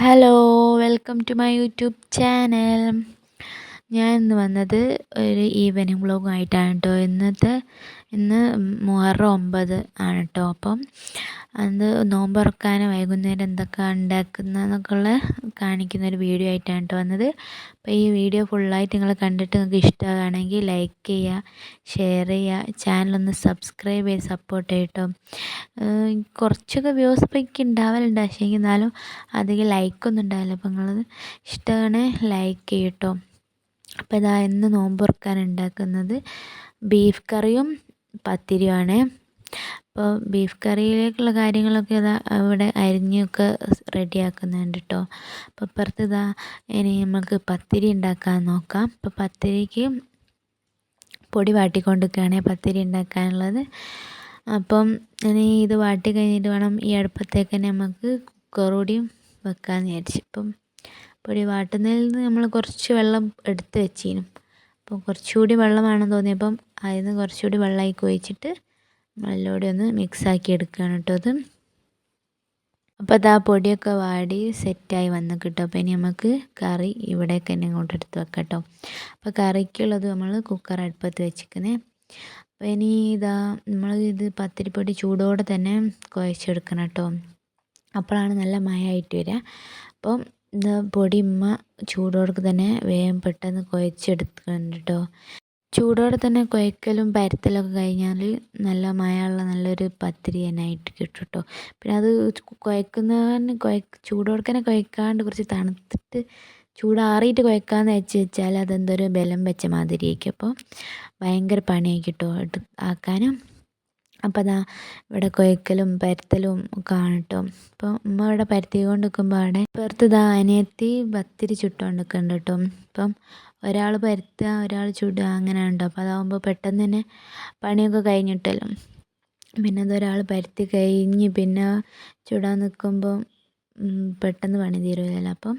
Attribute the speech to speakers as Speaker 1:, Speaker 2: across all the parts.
Speaker 1: hello welcome to my YouTube channel ഞാൻ ഇന്ന് വന്നത് ഒരു ഈവനിങ് വ്ളോഗായിട്ടാണ് കേട്ടോ ഇന്നത്തെ ഇന്ന് മുഹറം ഒമ്പത് ആണ് കേട്ടോ അപ്പം അത് നോമ്പ് തുറക്കാൻ വൈകുന്നേരം എന്തൊക്കെ ഉണ്ടാക്കുന്നതെന്നൊക്കെ ഉള്ള കാണിക്കുന്ന ഒരു വീഡിയോ ആയിട്ടാണ് കേട്ടോ വന്നത്. അപ്പോൾ ഈ വീഡിയോ ഫുള്ളായിട്ട് നിങ്ങൾ കണ്ടിട്ട് നിങ്ങൾക്ക് ഇഷ്ടമാണെങ്കിൽ ലൈക്ക് ചെയ്യുക ഷെയർ ചെയ്യുക ചാനലൊന്ന് സബ്സ്ക്രൈബ് ചെയ്ത് സപ്പോർട്ട് ചെയ്യട്ടോ കുറച്ചൊക്കെ വ്യൂസ് എനിക്ക് ഉണ്ടാവലുണ്ട് പക്ഷേ എന്നാലും അധികം ലൈക്കൊന്നും ഉണ്ടാവില്ല. അപ്പോൾ നിങ്ങളത് ഇഷ്ടമാണ് ലൈക്ക് ചെയ്യട്ടോ അപ്പോൾ ഇതാ ഇന്ന് നോമ്പ് തുറക്കാൻ ഉണ്ടാക്കുന്നത് ബീഫ് കറിയും പത്തിരിയുമാണ്. അപ്പോൾ ബീഫ് കറിയിലേക്കുള്ള കാര്യങ്ങളൊക്കെ ഇതാ അവിടെ അരിഞ്ഞൊക്കെ റെഡിയാക്കുന്നുണ്ട് കേട്ടോ അപ്പോൾ ഇപ്പുറത്ത് ഇതാ ഇനി നമുക്ക് പത്തിരി ഉണ്ടാക്കാൻ നോക്കാം. അപ്പോൾ പത്തിരിക്ക് പൊടി വാട്ടിക്കൊണ്ടിരിക്കുകയാണ് പത്തിരി ഉണ്ടാക്കാനുള്ളത്. അപ്പം ഇനി ഇത് വാട്ടി കഴിഞ്ഞിട്ട് വേണം ഈ അടുപ്പത്തേക്ക് തന്നെ നമുക്ക് കുക്കറോടിയും വെക്കാമെന്ന് വിചാരിച്ചു. ഇപ്പം പൊടി വാട്ടുന്നതിൽ നിന്ന് നമ്മൾ കുറച്ച് വെള്ളം എടുത്ത് വെച്ചിരുന്നു അപ്പോൾ കുറച്ചുകൂടി വെള്ളമാണെന്ന് തോന്നിയപ്പം അതിൽ നിന്ന് കുറച്ചുകൂടി വെള്ളമായി ഒഴിച്ചിട്ട് നമ്മളെല്ലോടെ ഒന്ന് മിക്സാക്കി എടുക്കുകയാണ് കേട്ടോ അത്. അപ്പോൾ അത് ആ പൊടിയൊക്കെ വാടി സെറ്റായി വന്ന് കിട്ടും. അപ്പോൾ ഇനി നമുക്ക് കറി ഇവിടേക്ക് തന്നെ ഇങ്ങോട്ട് എടുത്ത് വെക്കാം കേട്ടോ. അപ്പോൾ കറിക്കുള്ളത് നമ്മൾ കുക്കർ അടുപ്പത്ത് വെച്ചിരിക്കുന്നത് അപ്പോൾ ഇനി ഇതാ നമ്മൾ ഇത് പത്തിരിപ്പൊടി ചൂടോടെ തന്നെ കുഴച്ചെടുക്കണം കേട്ടോ. അപ്പോഴാണ് നല്ല മയമായിട്ട് വരിക. അപ്പം പൊടി ഉമ്മ ചൂടോടെ തന്നെ വേഗം പെട്ടെന്ന് കുഴച്ചെടുക്കണം കേട്ടോ ചൂടോടെ തന്നെ കുഴക്കലും പരത്തലൊക്കെ കഴിഞ്ഞാൽ നല്ല മഴയുള്ള നല്ലൊരു പത്തിരി കിട്ടും കേട്ടോ പിന്നെ അത് കുഴക്കുന്നതിന് കുഴ ചൂടോടെ തന്നെ കുഴക്കാണ്ട് കുറച്ച് തണുത്തിട്ട് ചൂടാറിയിട്ട് കുഴക്കാമെന്ന് വെച്ച് വെച്ചാൽ അതെന്തൊരു ബലം വെച്ച മാതിരിയായിരിക്കും. അപ്പോൾ ഭയങ്കര പണിയായി കിട്ടോ ആക്കാനും. അപ്പോൾ അതാ ഇവിടെ കൊയ്ക്കലും പരത്തലും ഒക്കെ ആണ് കേട്ടോ അപ്പോൾ ഉമ്മ ഇവിടെ പരത്തി കൊണ്ട് നിൽക്കുമ്പോൾ അവിടെ പുറത്ത് ഇതാ അനിയത്തി ബത്തിരി ചുട്ടുകൊണ്ട് നിൽക്കുന്നുണ്ട് കേട്ടോ അപ്പം ഒരാൾ പരത്തുക ഒരാൾ ചുടുക അങ്ങനെ ഉണ്ടോ. അപ്പോൾ അതാകുമ്പോൾ പെട്ടെന്ന് തന്നെ പണിയൊക്കെ കഴിഞ്ഞിട്ടല്ലോ. പിന്നെ അതൊരാൾ പരത്തി കഴിഞ്ഞ് പിന്നെ ചുടാൻ നിൽക്കുമ്പോൾ പെട്ടെന്ന് പണി തീരുമല്ലോ അപ്പം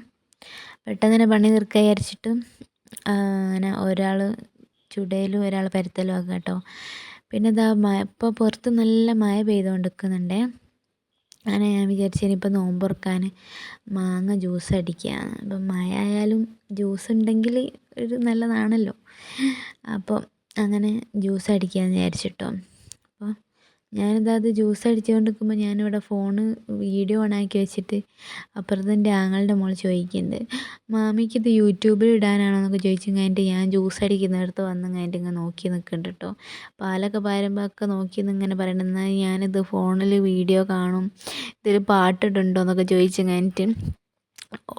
Speaker 1: പെട്ടെന്ന് തന്നെ പണി തീർക്കുക വിചാരിച്ചിട്ട് അങ്ങനെ ഒരാൾ ചുടയിലും ഒരാൾ പരത്തലും ഒക്കെ കേട്ടോ പിന്നെ ഇതാ മഴ ഇപ്പോൾ പുറത്ത് നല്ല മഴ പെയ്തുകൊണ്ട് നിൽക്കുന്നുണ്ടേ അങ്ങനെ ഞാൻ വിചാരിച്ചു ഇനിയിപ്പോൾ നോമ്പ് തുറക്കാൻ മാങ്ങ ജ്യൂസ് അടിക്കുകയാണ് അപ്പം മഴ ആയാലും ജ്യൂസ് ഉണ്ടെങ്കിൽ ഒരു നല്ലതാണല്ലോ. അപ്പോൾ അങ്ങനെ ജ്യൂസ് അടിക്കാമെന്ന് വിചാരിച്ചിട്ടോ. ഞാനിതാ അത് ജ്യൂസ് അടിച്ചുകൊണ്ട് നിൽക്കുമ്പോൾ ഞാനിവിടെ ഫോണ് വീഡിയോ ഓണാക്കി വെച്ചിട്ട് അപ്പുറത്ത് എന്റെ ആങ്ങളുടെ മോൾ ചോദിക്കുന്നുണ്ട്. മാമിക്ക് ഇത് യൂട്യൂബിൽ ഇടാനാണോ എന്നൊക്കെ ചോദിച്ചു കഴിഞ്ഞിട്ട് ഞാൻ ജ്യൂസ് അടിക്കുന്നിടത്ത് വന്ന് കഴിഞ്ഞിട്ട് ഇങ്ങനെ നോക്കി നിൽക്കുന്നുണ്ട് കേട്ടോ പാലൊക്കെ പാരുമ്പോൾ ഒക്കെ നോക്കി ഇങ്ങനെ പറയണം ഞാനിത് ഫോണിൽ വീഡിയോ കാണും ഇതിൽ പാട്ടിട്ടുണ്ടോ എന്നൊക്കെ ചോദിച്ചു കഴിഞ്ഞിട്ട്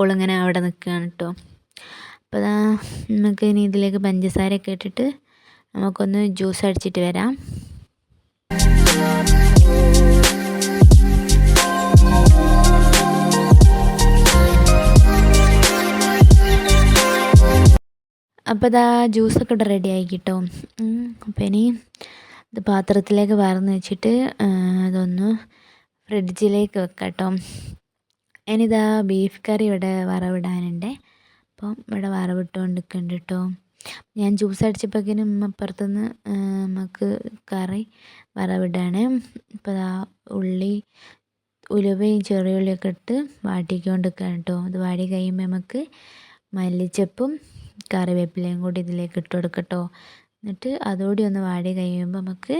Speaker 1: ഓളിങ്ങനെ അവിടെ നിൽക്കുകയാണ് കേട്ടോ അപ്പോൾ നമുക്ക് ഇനി ഇതിലേക്ക് പഞ്ചസാരയൊക്കെ ഇട്ടിട്ട് നമുക്കൊന്ന് ജ്യൂസ് അടിച്ചിട്ട് വരാം. അപ്പോൾ ഇതാ ജ്യൂസൊക്കെ ഇവിടെ റെഡി ആയി കിട്ടോ അപ്പോൾ ഇനി ഇത് പാത്രത്തിലേക്ക് വാർന്ന് വെച്ചിട്ട് അതൊന്ന് ഫ്രിഡ്ജിലേക്ക് വെക്കാം കേട്ടോ ഇനിതാ ബീഫ് കറി ഇവിടെ വറവിടാനുണ്ട്. അപ്പം ഇവിടെ വറവിട്ടുകൊണ്ട് നിൽക്കുന്നുണ്ട് കേട്ടോ ഞാൻ ജ്യൂസ് അടിച്ചപ്പോഴേക്കിനും അപ്പുറത്തുനിന്ന് നമുക്ക് കറി വറവിടാണ്. ഇപ്പോൾ ഉള്ളി ഉലുവയും ചെറിയ ഉള്ളിയൊക്കെ ഇട്ട് വാട്ടിക്കൊണ്ട് നിൽക്കുകയാണ് കേട്ടോ അത് വാടി കഴിയുമ്പോൾ നമുക്ക് മല്ലിച്ചപ്പും കറിവേപ്പിലയും കൂടി ഇതിലേക്ക് ഇട്ട് കൊടുക്കട്ടോ. എന്നിട്ട് അതുകൂടി ഒന്ന് വാടി കഴിയുമ്പോൾ നമുക്ക്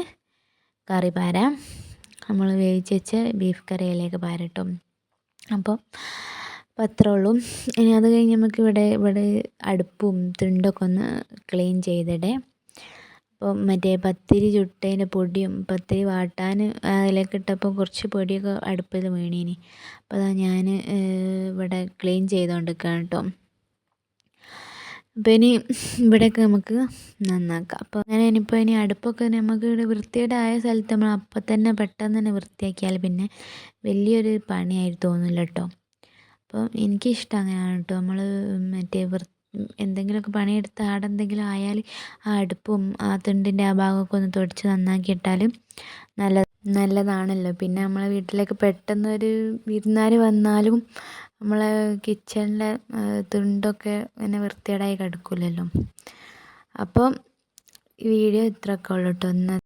Speaker 1: കറി പാരാം. നമ്മൾ വേവിച്ച് വെച്ച ബീഫ് കറിയിലേക്ക് പാരട്ടോ. അപ്പോൾ അത്രേ ഉള്ളൂ. ഇനി അത് കഴിഞ്ഞ് നമുക്ക് ഇവിടെ ഇവിടെ അടുപ്പും തിണ്ടൊക്കെ ഒന്ന് ക്ലീൻ ചെയ്തിടേ. അപ്പോൾ മറ്റേ പത്തിരി ചുട്ടതിന്റെ പൊടിയും പത്തിരി വാട്ടാൻ അതിലേക്ക് ഇട്ടപ്പോൾ കുറച്ച് പൊടിയൊക്കെ അടുപ്പിൽ വീണീനി. അപ്പോൾ അതാ ഞാൻ ഇവിടെ ക്ലീൻ ചെയ്തുകൊണ്ടിരിക്കുകയാണ് കേട്ടോ. അപ്പോൾ ഇനി ഇവിടെയൊക്കെ നമുക്ക് നന്നാക്കാം. അപ്പോൾ അങ്ങനെ ഇനിയിപ്പോൾ ഇനി അടുപ്പൊക്കെ നമുക്ക് ഇവിടെ വൃത്തിയുടെ ആയ സ്ഥലത്ത് നമ്മൾ അപ്പം തന്നെ പെട്ടെന്ന് തന്നെ വൃത്തിയാക്കിയാൽ പിന്നെ വലിയൊരു പണിയായിട്ട് തോന്നില്ല കേട്ടോ. അപ്പം എനിക്കിഷ്ടം അങ്ങനെയാണ് കേട്ടോ. നമ്മൾ മറ്റേ വൃ എന്തെങ്കിലുമൊക്കെ പണിയെടുത്ത് ആടെ എന്തെങ്കിലും ആയാൽ ആ അടുപ്പും ആ തുണ്ടിന്റെ ആ ഭാഗമൊക്കെ ഒന്ന് തുടച്ച് നന്നാക്കിയിട്ടാൽ നല്ല നല്ലതാണല്ലോ. പിന്നെ നമ്മളെ വീട്ടിലേക്ക് പെട്ടെന്നൊരു വിരുന്നാർ വന്നാലും നമ്മളെ കിച്ചണിലെ തുണ്ടൊക്കെ ഇങ്ങനെ വൃത്തികേടായി കിടക്കില്ലല്ലോ അപ്പം വീഡിയോ ഇത്രയൊക്കെ ഉള്ളൂ കേട്ടോ ഇന്ന്